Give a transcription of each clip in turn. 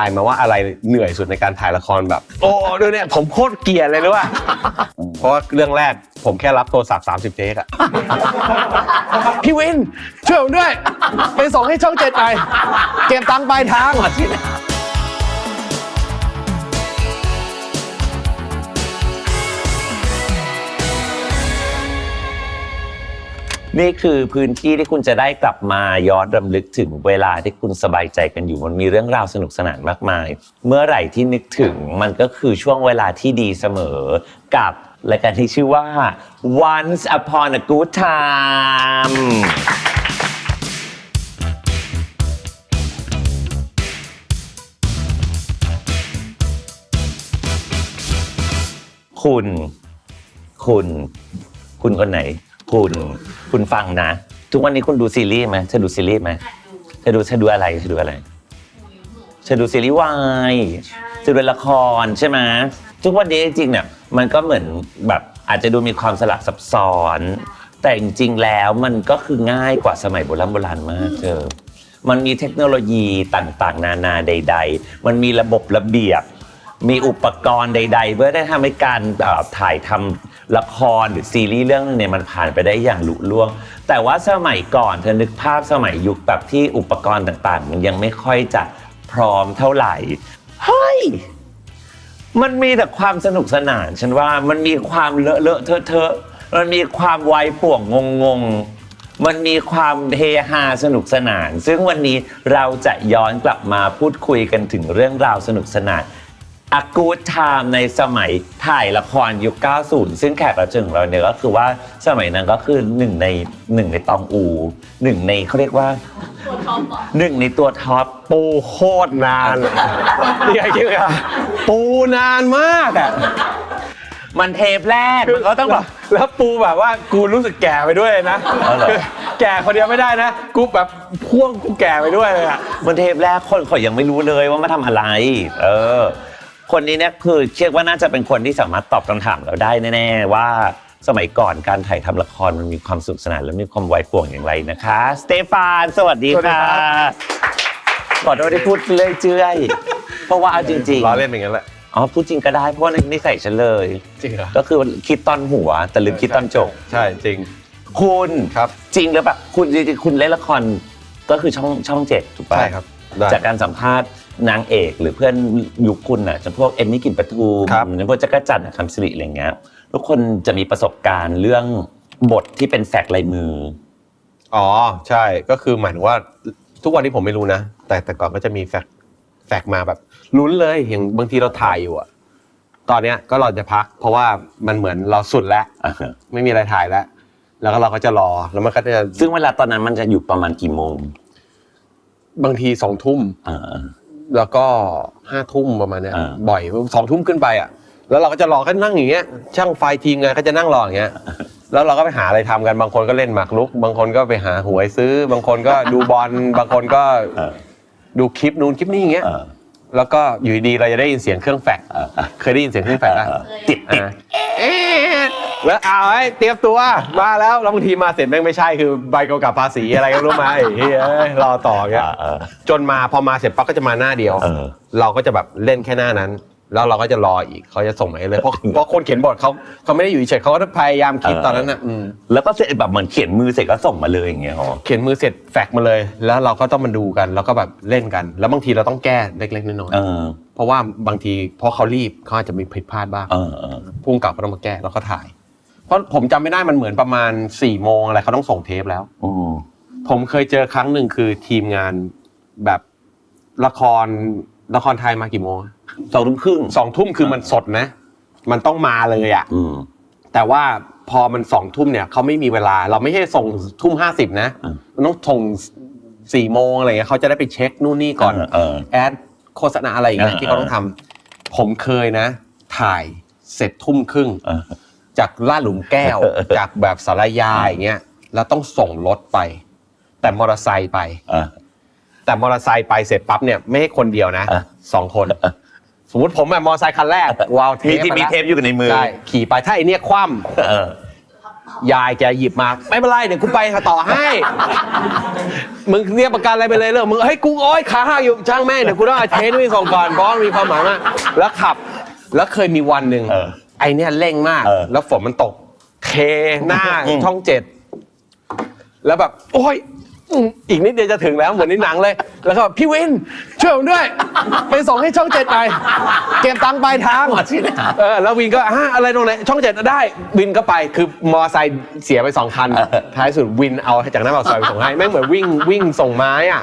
ายมาว่าอะไรเหนื่อยสุดในการถ่ายละครแบบ โอ้ดูเนี่ยผมโคตรเกลียดเลยรู้ป่ะเพราะว่าเรื่องแรกผมแค่รับโทรศัพท์30 เทคอะพี่วินช่วยผมด้วย ไปส่งให้ช่องเจ็ดไปเก็บตังค์ปลายทาง นี่คือพื้นที่ที่คุณจะได้กลับมาย้อนรำลึกถึงเวลาที่คุณสบายใจกันอยู่มันมีเรื่องราวสนุกสนานมากมาย เมื่อไหร่ที่นึกถึงมันก็คือช่วงเวลาที่ดีเสมอกับรายการที่ชื่อว่า Once Upon a Good Time คุณ คุณ คุณคนไหน คุณคุณฟังนะ ทุกวันนี้คุณดูซีรีส์ไหมเธอดูซีรีส์ไหมเธอดูเธอดูอะไรเธอดูอะไรเธอดูซีรีส์วายเธอดูละครใช่ไหมทุกวันนี้จริงๆเนี่ยมันก็เหมือนแบบอาจจะดูมีความสลับซับซ้อน แต่จริงๆแล้วมันก็คือง่ายกว่าสมัยโบราณโบราณมากเธอมันมีเทคโนโลยีต่างๆ นานาใด ๆ มันมีระบบระเบียบ มีอุปกรณ์ใด ๆ เพื่อได้ทำให้การเอ่อถ่ายทำละครหรือซีรีส์เรื่องนึงเนี่ยมันผ่านไปได้อย่างลุล่วง แต่ว่าสมัยก่อนเธอนึกภาพสมัยยุคแบบที่อุปกรณ์ต่างๆ มันยังไม่ค่อยจะพร้อมเท่าไหร่เฮ้ย มันมีแต่ความสนุกสนาน ฉันว่ามันมีความเลอะเลอะเทอะเทอะมันมีความวายป่วงงงงๆมันมีความเฮฮาสนุกสนาน ซึ่งวันนี้เราจะย้อนกลับมาพูดคุยกันถึงเรื่องราวสนุกสนาน อากูดไทม์ในสมัยถ่ายละครยุค 90 ซึ่งแขกรับเชิญของเราเนี่ยก็คือว่าสมัยนั้นก็คือหนึ่งในหนึ่งในตองอูหนึ่งในเขาเรียกว่าหนึ่งในตัวท็อป ปูโคตรนานนี่ไงคิดว่าปูนานมากอะมันเทปแรกมันก็ต้องแบบแล้วปูแบบว่ากูรู้สึกแก่ไปด้วยนะอ๋อเหรอ คือแก่คนเดียวไม่ได้นะ กูแบบพ่วงกูแก่ไปด้วยเลยอะ มันเทปแรกคนเขายังไม่รู้เลยว่ามาทำอะไร เออ คนนี้เนี่ยคือเชื่อว่าน่าจะเป็นคนที่สามารถตอบคำถามเราได้แน่ๆ ว่าสมัยก่อนการถ่ายทำละครมันมีความสนุขสนานและมีความไวป่วงอย่างไรนะคะ สเตฟาน สวัสดีสวัสดีค่ะครับ ขอโทษที่พูดเลื่อยเจื่อย เพราะว่าเอาจริงล้อเล่นอย่างนั้นแหละๆอ๋อพูดจริงก็ได้เพราะว่านิสัยฉันเลย จริงเหรอก็คือคิดตอนหัว แต่ลืมคิดตอนจบ ใช่จริงคุณครับ จริงหรือเปล่าคุณจริงๆคุณเล่นละครก็คือช่องช่องเจ็ดถูกปะใช่ครับได้ จากการสัมภาษณ์ นางเอกหรือเพื่อนยุคคุณน่ะจะพวกเอมมี่กลิ่นประทุมครับหรือพวกจักรจันทร์คำสิริอะไรเงี้ยทุกคนจะมีประสบการณ์เรื่องบทที่เป็นแฟกลายมือ อ๋อใช่ก็คือหมายถึงว่าทุกวันนี้ผมไม่รู้นะ แต่แต่ก่อนก็จะมีแฟกแฟกมาแบบลุ้นเลยอย่างบางทีเราถ่ายอยู่อะตอนเนี้ยก็เราจะพัก เพราะว่ามันเหมือนเราสุดแล้วไม่มีอะไรถ่ายแล้ว แล้วก็เราก็จะรอแล้วมันก็จะซึ่งเวลาตอนนั้นมันจะอยู่ประมาณกี่โมงบางทีสองทุ่มเออ แล้วก็ห้าทุ่มประมาณเนี้ยอ่า บ่อยสองทุ่มขึ้นไปอะ แล้วเราก็จะรอกันนั่งอย่างเงี้ยช่างไฟทีมงานก็จะนั่งรออย่างเงี้ย แล้วเราก็ไปหาอะไรทำกันบางคนก็เล่นหมากรุก บางคนก็ไปหาหวยซื้อ บางคนก็ดูบอลบางคนก็เออดูคลิปนู้นคลิปนี้อย่างเงี้ย เออ แล้วก็อยู่ดีๆเราจะได้ยินเสียงเครื่องแฟกซ์เออเออเคยได้ยินเสียงเครื่องแฟกซ์ป่ะติดติด อะเอ๊ะ แล้วเอาไว้เตรียมตัวมาแล้วแล้วบางทีมาเสร็จแม่งไม่ใช่คือใบกำกับภาษีอะไรก็ไม่รู้มาไอ้เฮ้ยเอ้ยรอต่ออย่างเงี้ยเออจนมาพอมาเสร็จปั๊บก็จะมาหน้าเดียวเออเราก็จะแบบเล่นแค่หน้านั้น แล้วเราก็จะรออีกเขาจะส่งมาให้เลยเพราะเพราะคนเขียนบทเขาเขาไม่ได้อยู่เฉยๆเขาก็พยายามคิดเออตอนนั้นน่ะอืมแล้วก็เสร็จแบบเหมือนเขียนมือเสร็จก็ส่งมาเลยอย่างเงี้ยหรอเขียนมือเสร็จแฟกซ์มาเลย แล้วเราก็ต้องมาดูกันแล้วก็แบบเล่นกัน แล้วบางทีเราต้องแก้เล็กๆน้อยเออๆเพราะว่าบางทีเพราะเขารีบเขาอาจจะมีผิดพลาดบ้างเออเออพุ่งกลับก็ต้องมาแก้แล้วก็ถ่ายเพ ราะผมจำไม่ได้มันเหมือนประมาณ4ี่โมงอะไรเขาต้องส่งเทปแล้วอืมผมเคยเจอครั้งหนึ่งคือทีมงานแบบละครละครไทยมากี่โมงสองทุ่มครึ่งสองทุ่มคือมันสดนะ มันต้องมาเลยอะ อืมแต่ว่าพอมันสองทุ่มเนี่ยเขาไม่มีเวลา เราไม่ใช่ส่งทุ่มห้าสิบนะอืมมันต้องส่งสี่โมงอะไรเงี้ยเขาจะได้ไปเช็คนู่นนี่ก่อนเออเออ แอดโฆษณาอะไรอย่างเงี้ยเออที่เขาต้องทำผมเคยนะ ถ่ายเสร็จทุ่มครึ่ง เออ จากลาดหลุมแก้วเออเออจากแบบสารยาอย่างเงี้ยแล้วต้องส่งรถไป แต่มอเตอร์ไซค์ไปเออแต่มอเตอร์ไซค์ไปเสร็จปั๊บเนี่ยไม่ให้คนเดียวนะเออสองคน สมมติผมแบบมอเตอร์ไซค์คันแรกวาวเทมีปที่ไปมีแล้วเทปอยู่ในมือใช่ขี่ไปถ้าไอเนี่ยคว่เออยายแกหยิบมา ไม่เป็นไรเดี๋ยวกูไปต่อให้ มึงเรียกประกันอะไรไปเลยเรื่องมึงเฮ้ยกูโอ้ยขาหักอยู่ช่างแม่งเดี๋ยวกูต้องเอาเทสนี่ส่งก่อนเพราะมีความหมายมากแล้วขับ แล้วเคยมีวันหนึ่งเออ ไอเนี่ยเร่งมาก เออ แล้วฝนมันตก เทหน้าอืมช่องเจ็ด แล้วแบบ โอ้ยอืมอีกนิดเดียวจะถึงแล้วเหมือนในหนังเลย แล้วก็แบบพี่วิน ช่วยผมด้วย ไปส่งให้ช่องเจ็ดไปเก็บตังค์ปลายทาง หมดที่ไหนเออแล้ววินก็อะอะไรตรงไหนช่องเจ็ดได้วินก็ไปคือมอไซค์เสียไปสองคันเออท้ายสุดวินเอาจากหน้าปากซอยไปส่งให้แม่งเหมือนวิ่งวิ่งส่งไม้อะ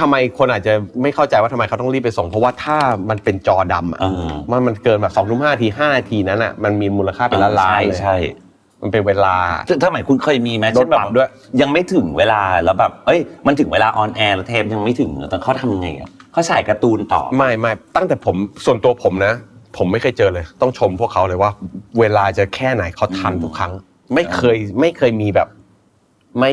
ทำไมคนอาจจะไม่เข้าใจว่าทำไมเขาต้องรีบไปส่ง เพราะว่าถ้ามันเป็นจอดำอะเออมันมันเกินแบบสองทุ่มห้าทีห้านาทีนั้นอะมันมีมูลค่าเป็นล้านล้านใช่เลยใช่ มันเป็นเวลาถ้าหมายคุณเคยมีไหมโดนปรับด้วย ยังไม่ถึงเวลาแล้วแบบเอ้ยมันถึงเวลาออนแอร์แล้วเทปยังไม่ถึงตอนเขาทำยังไงอะเขาฉายการ์ตูนต่อ ไม่ไม่ตั้งแต่ผมส่วนตัวผมนะ ผมไม่เคยเจอเลย ต้องชมพวกเขาเลยว่า เวลาจะแค่ไหนเขาทันทุกครั้ง ไม่เคยไม่เคยมีแบบ ไม่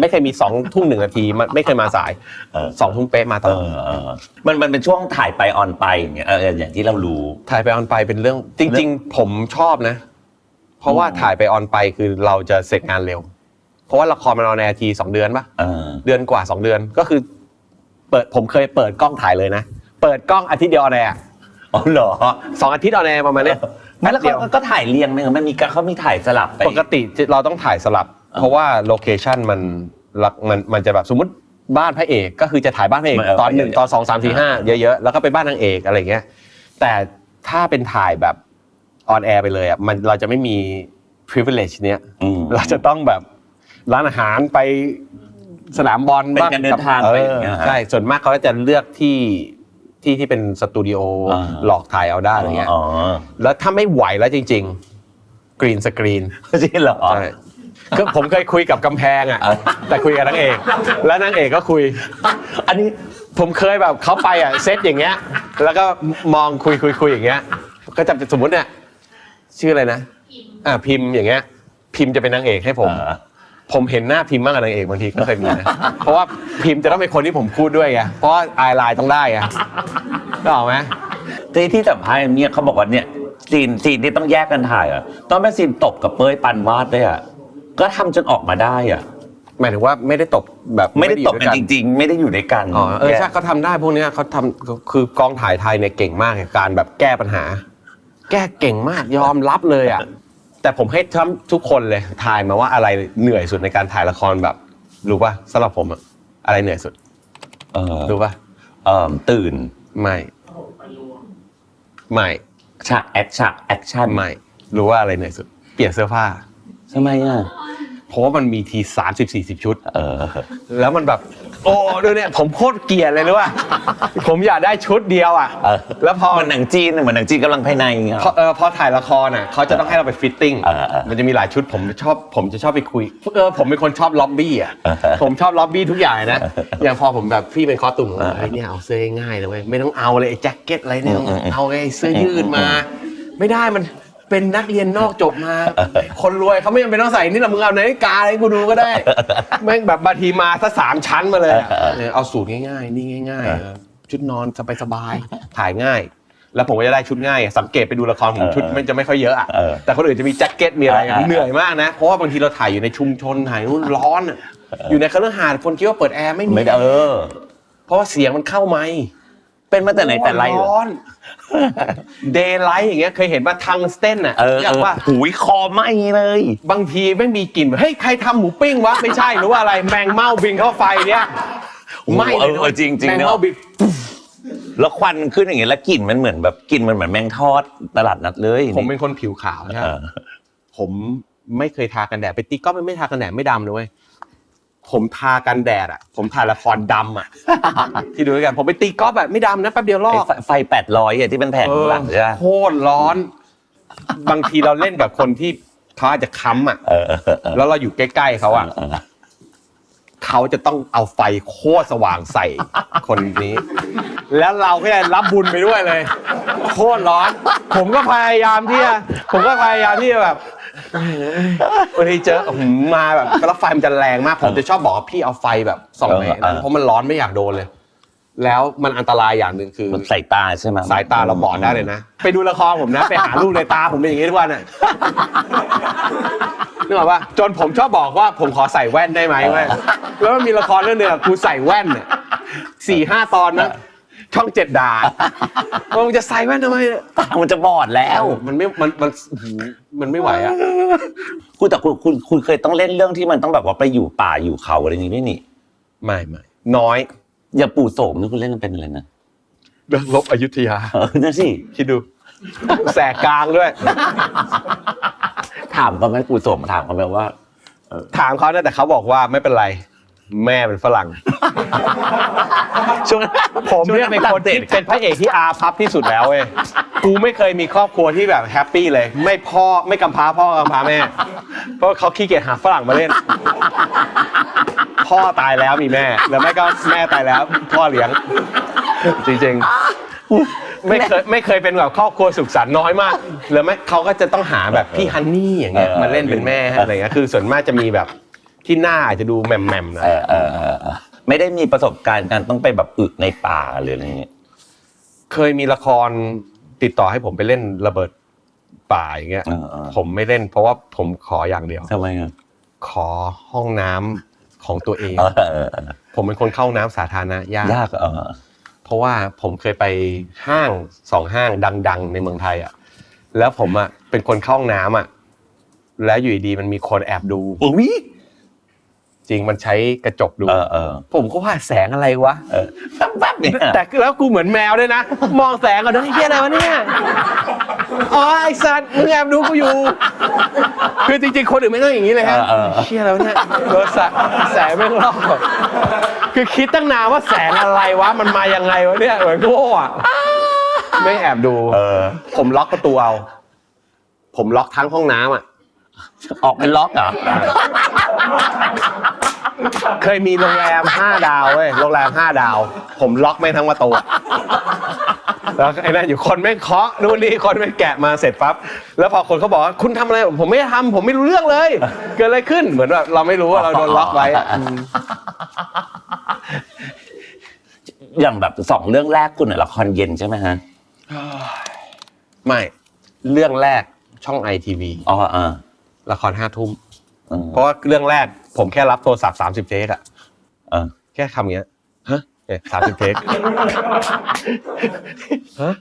ไม่เคยมีสองทุ่มหนึ่งนาทีมันไม่เคยมาสายเออ สองทุ่มเป๊ะมาตเอลอดอเออมันมันเป็นช่วงถ่ายไปออนไปอย่างเงี้ยเอออย่างที่เรารู้ ถ่ายไปออนไปเป็นเรื่อง จริง ๆ ผมชอบนะ เพราะว่าอืมถ่ายไปออนไปคือเราจะเสร็จงานเร็ว เพราะว่าละครมันออนแอร์ทีสองเดือนปะ เออ เดือนกว่าสองเดือนก็คือ เปิดผมเคยเปิดกล้องถ่ายเลยนะ เปิดกล้องอาทิตย์เดียวออนแอร์อ๋อเหรอสองอาทิตย์ออนแอร์ประมาณเนี้ยไม่แล้วเดียวก็ก็ถ่ายเรียงไหมมันมีการเขามีถ่ายสลับไป ปกติเราต้องถ่ายสลับ เพราะว่าโลเคชันมันลักมันมันจะแบบสมมติบ้านพระเอกก็คือจะถ่ายบ้านพระเอกมันเออตอนหนึ่งเยอะๆตอนสองสามสี่ห้าเยอะๆแล้วก็ไปบ้านนางเอกอะไรเงี้ยแต่ถ้าเป็นถ่ายแบบออนแอร์ไปเลยอะมันเราจะไม่มี privilege เนี้ยอืมเราจะต้องแบบร้านอาหารไปสนามบอลเป็นบ้างการเดินทางเอไปออย่างเงี้ยฮะใช่ส่วนมากเขาก็จะเลือกที่ที่ที่เป็นสตูดิโออ่าหลอกถ่ายเอาได้อะไรเงี้ยอ๋อแล้วถ้าไม่ไหวแล้วจริง ๆ กรีนสกรีนจริงเหรอ ใช่คือผมเคยคุยกับกำแพงอะเออแต่คุยกับนางเอก แล้วนางเอกก็คุย อันนี้ผมเคยแบบเขาไปอะเซตอย่างเงี้ย แล้วก็มองคุยคุยคุยอย่างเงี้ย ก็จะสมมติเนี่ยชื่ออะไรนะอ่าพิมพ์อย่างเงี้ย พิมพ์จะเป็นนางเอกให้ผมเออผมเห็นหน้าพิมพ์มากกว่านางเอกบางทีก็เคยมีนะเพราะว่าพิมพ์จะต้องเป็นคนที่ผมพูดด้วยไงเพราะว่าอายไลน์ต้องได้ไงก็เอาไหมที่ที่สัมภาษณ์เนี่ยเขาบอกว่าเนี่ยซีนซีนที่ต้องแยกกันถ่ายอะต้องเป็นซีนตบกับเป้ยปันวาดด้วยอะ ก็ทำจนออกมาได้อะ หมายถึงว่าไม่ได้ตบแบบไม่ได้ตบอยู่กัวยนจริง ๆ ไม่ได้อยู่ด้วยกันอ๋อเออแยกใช่เขาทำได้พวกเนี้ยเขาทำคือกองถ่ายไทยเนี่ยเก่งมากในการแบบแก้ปัญหา แก้เก่งมากยอมรับเลยอะแต่ผมให้ทั้งทุกคนเลยทายมาว่าอะไรเหนื่อยสุดในการถ่ายละครแบบ รู้ป่ะสำหรับผมอะอะไรเหนื่อยสุด เออรู้ป่ะเออตื่นไม่ไม่ฉากแอคฉากแอคชั่นไม่รู้ว่าอะไรเหนื่อยสุด เปลี่ยนเสื้อผ้า ทำไมอะ เพราะว่ามันมีทีสามสิบสี่สิบชุด เออ แล้วมันแบบ โอ้ดูเนี่ยผมโคตรเกลียดเลยรู้ป่ะผมอยากได้ชุดเดียวอะ เออแล้วพอ เหมือนหนังจีนเหมือนหนังจีนกำลังภายในอย่างเงี้ย พอเออพอถ่ายละครอะเขาจะต้องให้เราไปฟิตติ้งเออเออมันจะมีหลายชุดผมชอบผมจะชอบไปคุยเออผมเป็นคนชอบล็อบบี้อะเออผมชอบล็อบบี้ทุกอย่างนะอย่างพอผมแบบพี่เป็นคอตุ่มผมเฮ้ยเนี่ยเอาเสื้อง่ายๆเลยเว้ยไม่ต้องเอาเลยไอ้แจ็คเก็ตอะไรเนี่ยอืมอืมเอาไอ้เสื้อยืดมา ไม่ได้มัน เป็นนักเรียนนอกจบมา คนรวยเขาไม่จำเป็นต้องใส่นี่หรอกมึงเอานาฬิกาอะไรกูดูก็ได้แม่งแบบบางทีมาซะสามชั้นมาเลยอะเออเอาสูตรง่ายๆ นี่ง่ายๆเออชุดนอนสบายๆถ่ายง่าย แล้วผมก็จะได้ชุดง่ายสังเกตไปดูละครผมชุดมันจะไม่ค่อยเยอะอะเออแต่คนอื่นจะมีแจ็คเก็ตมีอะไรอะเออ เหนื่อยมากนะเพราะว่าบางทีเราถ่ายอยู่ในชุมชนถ่ายนู่นร้อนอะอยู่ในคฤหาสน์คนคิดว่าเปิดแอร์ไม่มี ไม่ได้เออ เพราะว่าเสียงมันเข้าไหมค์ เป็นมาแต่ไหนแต่ไรเหรอร้อนเดย์ไลท์อย่างเงี้ยเคยเห็นว่าทังสเตนอะเอออยากว่าหูยคอไหมเลย บางทีไม่มีกลิ่นเฮ้ยใครทำหมูปิ้งวะไม่ใช่หรือว่าอะไรแมงเม่าบินเข้าไฟเนี้ยโอ้โหไหม่เออเออจริงๆแมงเนอะเม่าบินแล้วควันขึ้นอย่างเงี้ยแล้วกลิ่นมันเหมือนแบบกลิ่นมันเหมือนแมงทอดตลาดนัดเลยผมเป็นคนผิวขาวใช่ไหมเออ ผมไม่เคยทากันแดดไปตีก็ไม่ทากันแดดไม่ดำเลยเว้ย ผมทากันแดดอะ ผมถ่ายละครดำอะ ที่ดูด้วยกัน ผมไปตีกอล์ฟแบบไม่ดำนะแป๊บเดียวลไอ้อกไฟไฟแปดร้อยอะที่เป็นแผงข้างหลังใช่ไหมโคตรร้อน บางทีเราเล่นกับคนที่เขาอาจจะค้ำอะเออเออเออแล้วเราอยู่ใกล้ๆเขาอะเออเขาจะต้องเอาไฟโคตรสว่างใส่คนนี้ แล้วเราก็จะรับบุญไปด้วยเลย โคตรร้อน ผมก็พยายามที่จะผมก็พยายามที่จะแบบ บางทีเจอผมมาแบบแล้วไฟมันจะแรงมาก ผมจะชอบบอกว่าพี่เอาไฟแบบส่องไปเออเออเพราะมันร้อนไม่อยากโดนเลย แล้วมันอันตรายอย่างหนึ่งคือมันสายตาใช่ไหมสายตาเราบอดได้เลยนะไปดูละครผมนะ ไปหาลูกในตาผมเป็นอย่างนี้ทุกวันอะนึกออกปะจนผมชอบบอกว่าผมขอใส่แว่นได้ไหมเว้ยแล้วมันมีละครเรื่องหนึงอะกูใส่แว่นเนี่ยสี่ห้าตอนนะ ช่องเจ็ดด่าว่ามึงจะใส่แว่นทำไมเนี่ยตามันจะบอดแล้ว มันไม่ มัน มันอื้อหือมันไม่ไหวอะ คุณแต่คุณคุณคุณเคยต้องเล่นเรื่องที่มันต้องแบบว่าไปอยู่ป่าอยู่เขาอะไรอย่างนี้ด้วยนี่ไม่ไม่น้อย อย่าปู่โสมนี่คุณเล่นเป็นอะไรนะเรื่องลบอยุธยาเออนั่นสิ คิดดู แสกกลางด้วย ถามเขาไหมปู่โสมถามเขาไหมว่า ถามเขานะแต่เขาบอกว่าไม่เป็นไร แม่เป็นฝรั่ง ช่วงผมเนี่ยเป็นคนที่เป็นพระเอกที่อาพับที่สุดแล้วเว้ยกูไม่เคยมีครอบครัวที่แบบแฮปปี้เลย ไม่พ่อไม่กำพร้าพ่อกำพร้าแม่ เพราะเขาขี้เกียจหาฝรั่งมาเล่น พ่อตายแล้วมีแม่ แล้วแม่ก็แม่ตายแล้ว พ่อเลี้ยง จริงๆ ไม่เคยไม่เคยเป็นแบบครอบครัวสุขสันต์น้อยมากหรือไม่เขาก็จะต้องหาแบบพี่ฮันนี่อย่างเงี้ยมาเล่นเป็นแม่อะไรเงี้ยคือส่วนมากจะมีแบบที่หน้าอาจจะดูแหม่มๆหนะเออ เออเออเออไม่ได้มีประสบการณ์การต้องไปแบบอึในป่าหรืออะไรอย่างเงี้ยเคยมีละครติดต่อให้ผมไปเล่นระเบิดป่าอย่างเงี้ยเออเออผมไม่เล่น เพราะว่าผมขออย่างเดียวทำไมอะขอห้องน้ำของตัวเองเออเออเออผมเป็นคนเข้าน้ำสาธารณะยากยากเออเพราะว่าผมเคยไปห้างสองห้างดัง ๆ ในเมืองไทยอะแล้วผมอะเป็นคนเข้าห้องน้ำอะแล้วอยู่ดีๆมันมีคนแอบดูอุ้ย จริงมันใช้กระจกดูเออเออผมก็ว่าแสงอะไรวะเออแป๊บๆเนี่ยแต่แล้วกูเหมือนแมวด้วยนะ มองแสงก่อนนะไอ้เหี้ยอะไรวะเนี่ยอ๋อไอ้สัตว์มึงแอบดูกูอยู่ คือจริงๆคนอื่นไม่ต้องอย่างนี้เลยฮะเออเออ เชี่ยแล้วะเนี่ยโดนสะแสงไม่งรอบคือคิดตั้งนานว่าแสงอะไรวะมันมายังไงวะเนี่ยเหมือนโง่อะไม่แอบดู เออ ผมล็อกประตูเอา ผมล็อกทั้งห้องน้ำอะ ออกเป็นล็อกเหรอ เคยมีโรงแรมห้าดาวเว้ยโรงแรมห้าดาว ผมล็อกไม่งทั้งประตูอะแล้วไอ้นั่นอยู่คนไม่งเคาะนู่นนี่คนไม่งแกะมาเสร็จปั๊บแล้วพอคนเขาบอกว่าคุณทำอะไรผมไม่ได้ทำผมไม่รู้เรื่องเลย เกิดอะไรขึ้นเหมือนแบบเราไม่รู้ว่าเราโดนล็อกไว้อะอืม อย่างแบบสองเรื่องแรกคุณอะละครเย็นใช่ไหมฮะไม่ เรื่องแรกช่องไอทีวีอ๋ออ่า ละครห้าทุ่มอืมเพราะว่าเรื่องแรกผมแค่รับโทรศัพท์สามสิบเทคอะเออแค่คำเงี้ยฮะสามสิบเทคฮะ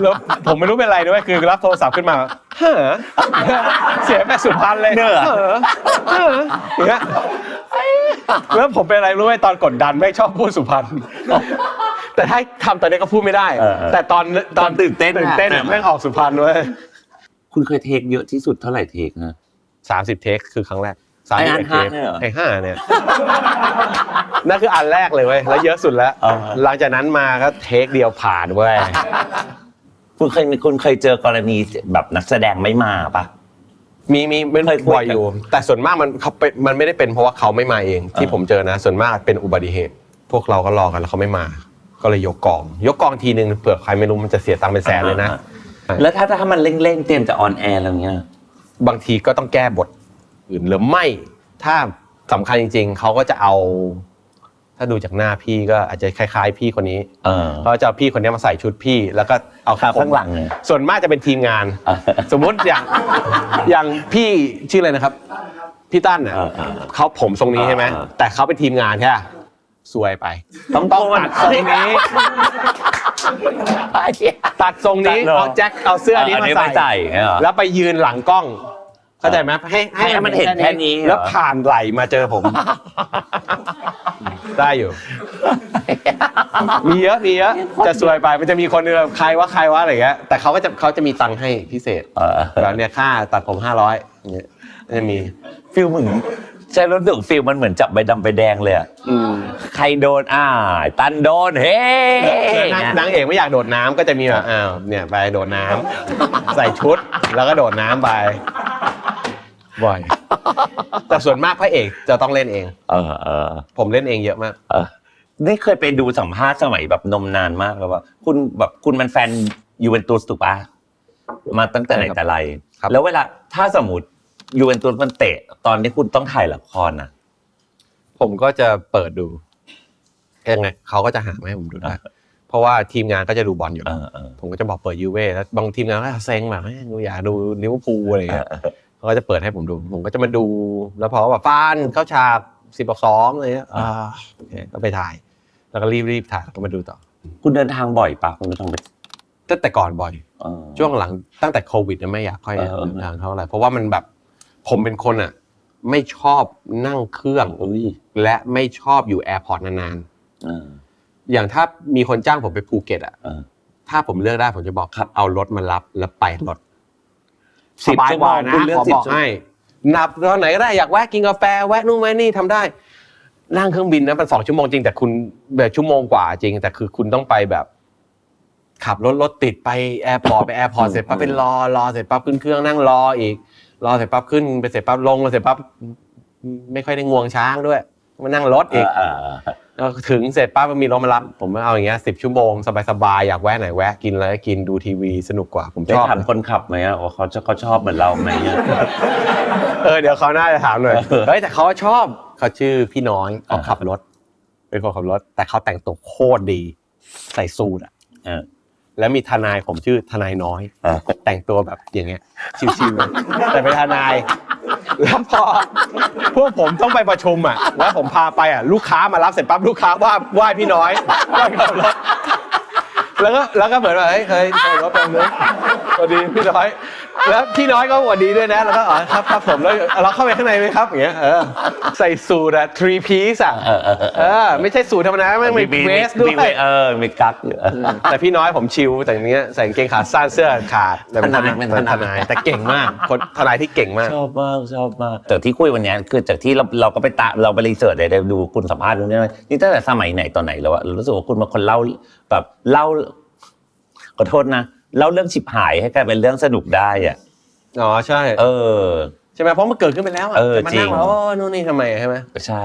แล้วผมไม่รู้เป็นไรด้วยคือรับโทรศัพท์ขึ้นมาเฮ้อเสียงแบบสุพรรณเลยเนอะเฮ้อเฮ้ออย่างเงี้ยแล้วผมเป็นอะไรรู้ไหมตอนกดดันไม่ชอบพูดสุพรรณแต่ถ้าทำตอนนี้ก็พูดไม่ได้เออเออแต่ตอนตตออนนตื่นเต้นอะตื่นเต้นอะแม่งออกสุพรรณเว้ยคุณเคยเทคเยอะที่สุดเท่าไหร่เทคฮะ สามสิบเทคคือครั้งแรกสามไอ้สิบอันเทคห้าเนี่ยเหรอไอ้ห้าเนี่ยนั่นคืออันแรกเลยเว้ยแล้วเยอะสุดแล้วอ่าฮะหลังจากนั้นมาก็เทคเดียวผ่านเว้ยคุณเคยมีคุณเคยเจอกรณีแบบนักแสดงไม่มาปะมีมีเป็นเคยคุยบ่อยอยู่ แต่ส่วนมากมันเขาเป็นมันไม่ได้เป็นเพราะว่าเขาไม่มาเอง ที่อ่าผมเจอนะ ส่วนมากเป็นอุบัติเหตุ พวกเราก็รอกันแล้วเขาไม่มา ก็เลยยกกอง ยกกองทีนึงเผื่อใครไม่รู้มันจะเสียตังค์เป็นแสนเลยนะ แล้วถ้าถ้ามันเร่งๆเตรียมจะออนแอร์อะไรเงี้ย บางทีก็ต้องแก้บทอื่นหรือไม่ ถ้าสำคัญจริง ๆเขาก็จะเอา ถ้าดูจากหน้าพี่ก็อาจจะคล้าย ๆ พี่คนนี้เออ เขาจะเอาพี่คนนี้มาใส่ชุดพี่ แล้วก็เอาขาผมข้างหลังเนี่ยส่วนมากจะเป็นทีมงานเออสมมุติอย่างอย่างพี่ชื่ออะไรนะครับ พี่ตั้นน่ะเออเออเขาผมทรงนี้ใช่ไหมเออแต่เขาเป็นทีมงานใช่ปะซวยไป ต้องต้องตัดทรงนี้ ตัดทรงนี้ตัดเหรอเอาแจ็คเอาเสื้อนี้อันนี้มาไม่ใส่ใส่เหรอแล้วไปยืนหลังกล้อง เข้าใจไหมให้ให้มันเห็นแค่นี้เหรอแล้วผ่านไหลมาเจอผม ได้อยู่ มีเยอะมีเยอะจะซวยไปมันจะมีคนหนึงแบบใครว่าใครว่าอะไรอย่างเงี้ยแต่เขาก็จะเขาจะมีตังค์ให้พิเศษเออแบบเนี่ยค่าตัดผมห้าร้อยอย่างเงี้ยก็จะมีฟิลเหมือน ใช่รู้สึกฟิลมันเหมือนจับใบดำใบแดงเลยอะอืมใครโดนอ่าตันโดนเฮ้นางนางเอกไม่อยากโดดน้ำก็จะมีแบบอ้าวเนี่ยไปโดดน้ำใส่ชุดแล้วก็โดดน้ำไปบ่อยแต่ส่วนมากพระเอกจะต้องเล่นเอง เออเออผมเล่นเองเยอะมาก เออนี่เคยไปดูสัมภาษณ์สมัยแบบนมนานมากแล้วว่าคุณแบบคุณมันแฟนยูเวนตุสถูกปะมาตั้งแต่ไหนแต่ไร ครับ แล้วเวลาถ้าสมมติ ยูเวนตุสมันเตะ ตอนนี้คุณต้องถ่ายละครนะผมก็จะเปิดดูยังไงเขาก็จะหามาให้ผมดูได้เพราะว่าทีมงานก็จะดูบอลอยู่เอแล้วอเออผมก็จะบอกเปิดยูเว่แล้วบางทีมงานก็เซ็งแบบเฮ้ยกูอยากดูลิเวอร์พูลอะไรอย่างเอเงี้ยอเออเขาก็จะเปิดให้ผมดู ผมก็จะมาดู แล้วพอแบบฟานเข้าฉากสิบต่อสองอะไรเงี้ยอ่าโอเคก็ไปถ่าย แล้วก็รีบรีบถ่ายแล้วก็มาดูต่อ คุณเดินทางบ่อยปะคุณไม่ต้องไปตั้งแต่ก่อนบ่อยเออช่วงหลังตั้งแต่โควิดเนี่ยไม่อยากค่อยเออเดินทางเท่าไหร่เพราะว่ามันแบบ ผมเป็นคนอะ ไม่ชอบนั่งเครื่องอุ้ยและไม่ชอบอยู่แอร์พอร์ตนานเออๆอย่างถ้ามีคนจ้างผมไปภูเก็ตอะเออถ้าผมเลือกได้ผมจะบอกครับเอารถมารับแล้วไปรถสิบสบายชั่วกโมว่างนะคุณเลือกขอสิบบอกชั่วโมงให้นับตอนไหนก็ได้อยากแวะกินกาแฟแวะนู่นแวะนี่ทำได้นั่งเครื่องบินนะมันสองชั่วโมงจริงแต่คุณแบบชั่วโมงกว่าจริง แต่คือคุณต้องไปแบบ ขับรถรถติดไปแอร์พอร์ตไปแอร์พอร์ตเสร็จปั๊บเป็นรอรอเสร็จปั๊บขึ้นเครื่องนั่งรออีก รอเสร็จปั๊บขึ้นไปเสร็จปั๊บลงเสร็จปั๊บไม่ค่อยได้งวงช้างด้วยมานั่งรถอีกเออเออเออแล้วถึงเสร็จปั๊บมันมีรถมารับ ผมเอาอย่างเงี้ยสิบชั่วโมงสบายๆอยากแวะไหนแวะกินอะไรก็กินดูทีวีสนุกกว่าผมได้ชอบถามคนขับไหมอะว่าเขาจะเขาชอบเหมือนเราไหมอะเออเดี๋ยวเขาน่าจะถามหน่อยเออเฮ้ยแต่เขาชอบเขาชื่อพี่น้อยเขาอ่าขับรถเป็นคนขับรถ แต่เขาแต่งตัวโคตรดี ใส่สูทอะเออ แล้วมีทนายผมชื่อทนายน้อย อ่า แต่งตัวแบบอย่างเงี้ยชิวๆ แต่เป็นทนาย แล้วพอพวกผมต้องไปประชุมอะแล้วผมพาไปอะลูกค้ามารับเสร็จปั๊บลูกค้าว่าไหว้พี่น้อยไหว้ขับรถแล้วก็แล้วก็เหมือนว่าเฮ้ยเคยขับรถเป็นเลยสวัสดีพี่น้อย แล้วพี่น้อยก็หวัดดีด้วยนะ แล้วก็อ๋อครับครับผมแล้วเราเข้าไปข้างในไหมครับอย่างเงี้ยเออใส่สูทอะ three piece อะเออเออเออเออไม่ใช่สูทธรรมดาไม่งมีเวสด้วมีเวย เออมีกั๊กอยู่เออแต่พี่น้อยผมชิลแต่อย่างเงี้ยใส่กางเกงขาสั้นเสื้อขาดแต่เป็นทนายเป็นทนายทนายแต่เก่งมากคนทนายที่เก่งมากชอบมากชอบมากแต่ที่คุยวันเนี้ยคือจากที่เราเราก็ไปตามเราไปรีเสิร์ชได้ดูคุณสัมภาษณ์ดูเนี่ยนี่ตั้งแต่สมัยไหนตอนไหนแล้วอะรู้สึกว่าคุณเป็นคนเล่าแบบเล่าขอโทษนะ เล่าเรื่องฉิบหายให้กลายเป็นเรื่องสนุกได้อะอ๋อใช่ เออ ใช่ไหมเพราะมันเกิดขึ้นไปแล้วอะเออจะมาจรินั่งงแล้วโอ้นู่นนี่ทำไมใช่ไหมใช่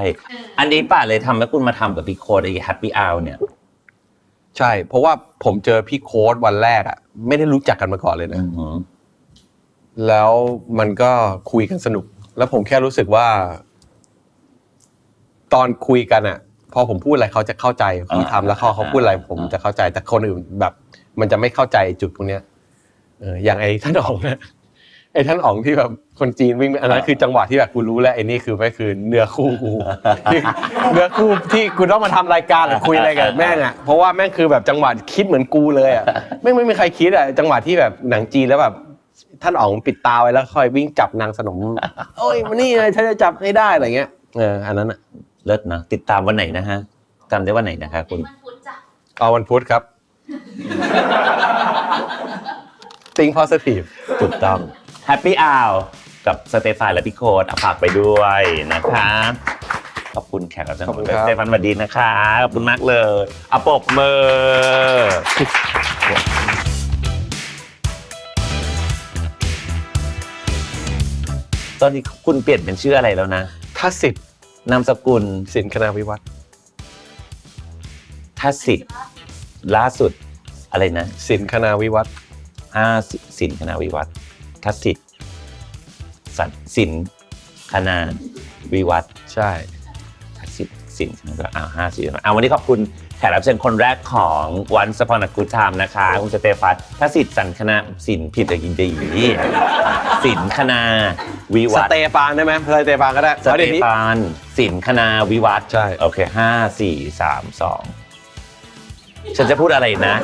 อันนี้ป่ะเลยทำให้คุณมาทำกับพี่โค้ดไอ้แฮปปี้อ r เนี่ย ใช่ เพราะว่าผมเจอพี่โค้ดวันแรกอะ ไม่ได้รู้จักกันมาก่อนเลยนะอือหือแล้วมันก็คุยกันสนุก แล้วผมแค่รู้สึกว่า ตอนคุยกันอะ พอผมพูดอะไรเขาจะเข้าใจเขาทำแล้วเขาเขาพูดอะไร ผมจะเข้าใจแต่คนอื่นแบบ มันจะไม่เข้าใจจุดตรงเนี้ยเอออย่างไอ้ท่านอ๋องนะไอ้ท่านอ๋องที่แบบคนจีนวิ่งไปอันนั้นคือจังหวะที่แบบกูรู้แล้วไอ้นี่คือไม่คือเนื้อคู่กูที่เนื้อคู่ที่กูต้องมาทำรายการหรือคุยอะไรกับแม่งอะเพราะว่าแม่งคือแบบจังหวะคิดเหมือนกูเลยอะแม่งไม่มีใครคิดอะจังหวะที่แบบหนังจีนแล้วแบบท่านอ๋องปิดตาไว้แล้วคอยวิ่งจับนางสนมโอ้ยมานี่ไงฉันจะจับให้ได้อะไรเงี้ยเอออันนั้นอะเลิศนะติดตามวันไหนนะฮะจำได้วันไหนนะคะคุณมันพุธจ้ะเอาวันพุธครับ think positive ถูกต้อง Happy Hour กับสเตฟานและพี่โค้ดเอาฝากไปด้วยนะคะขอบคุณแขกรับเชิญขอบคุณขงครับสเตฟานสวัสดีนะคะ ขอบคุณมากเลยเอาปรบมือตอนนี้คุณเปลี่ยนเป็นชื่ออะไรแล้วนะ ทัศสิทธิ์นามสกุลสินคณาวิวัฒน์ทัศสิทธิ์ล่าสุด อะไรนะสินคณาวิวัฒน์ห้าสินคณาวิวัฒน์ทัศสิทธิ์สันสินคณาวิวัฒน์ใช่ทัศสิทธิ์สินคณาวิวัฒน์อ้าวห้าสินอ่าวันนี้ขอบคุณแขกรับเชิญคนแรกของวันสปอนกูทามนะคะคุณสเตฟานทัศสิทธิ์สันคณาสินผิดอะไรกินดีนี่สินคณาวิสวัฒน์ เตฟานได้ไหมสเตฟานก็ได้สเพราะเตเดี๋ยวนี้ฟานสินคณาวิวัฒน์ใช่ โอเคห้าสี่สามสอง ฉันจะพูดอะไรนะ